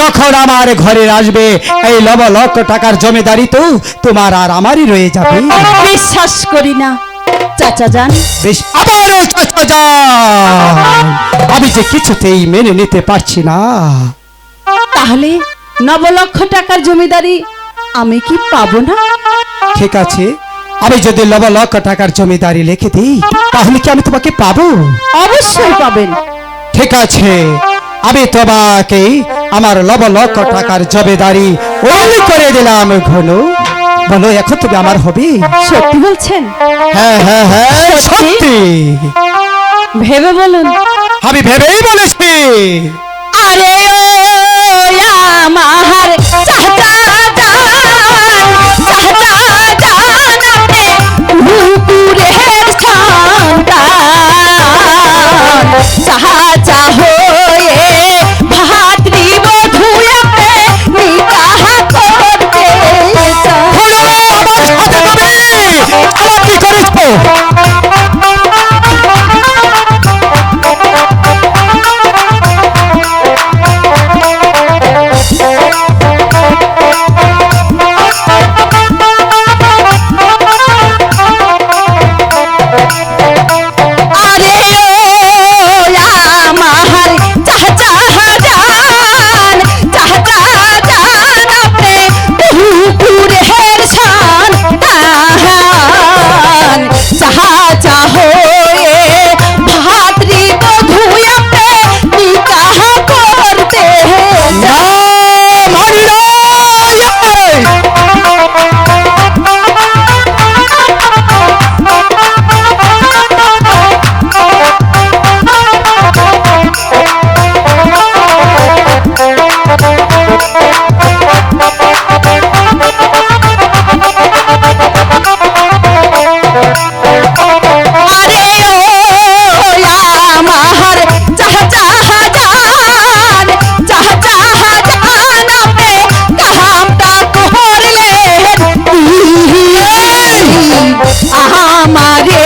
যখন আমার ঘরে আসবে এই লব লক্ষ টাকার জমিদারি তো তোমার আর আমারই রয়ে যাবে। বিশ্বাস করি না। চাচা যান। বেশ আবারও চাচা যান। আমি যে কিছুতেই মেনে নিতে পারছি না। তাহলে নব লক্ষ টাকার জমিদারি আমি কি পাবো না? ঠিক আছে আমি যদি লব লক্ষ টাকার জমিদারি লিখে দিই তাহলে কি আমি তোমাকে পাবো? অবশ্যই পাবেন। ঠিক আছে আমি তোমাকে আমার লব লক্ষ টাকার জমিদারি ওই করে দিলাম ঘন। বলো এখন তুমি আমার হবে? সত্যি বলছেন? হ্যাঁ হ্যাঁ হ্যাঁ সত্যি। ভেবে বলুন। আমি ভেবেই বলেছি। আরে ও আমার চাচা চাচা Maria.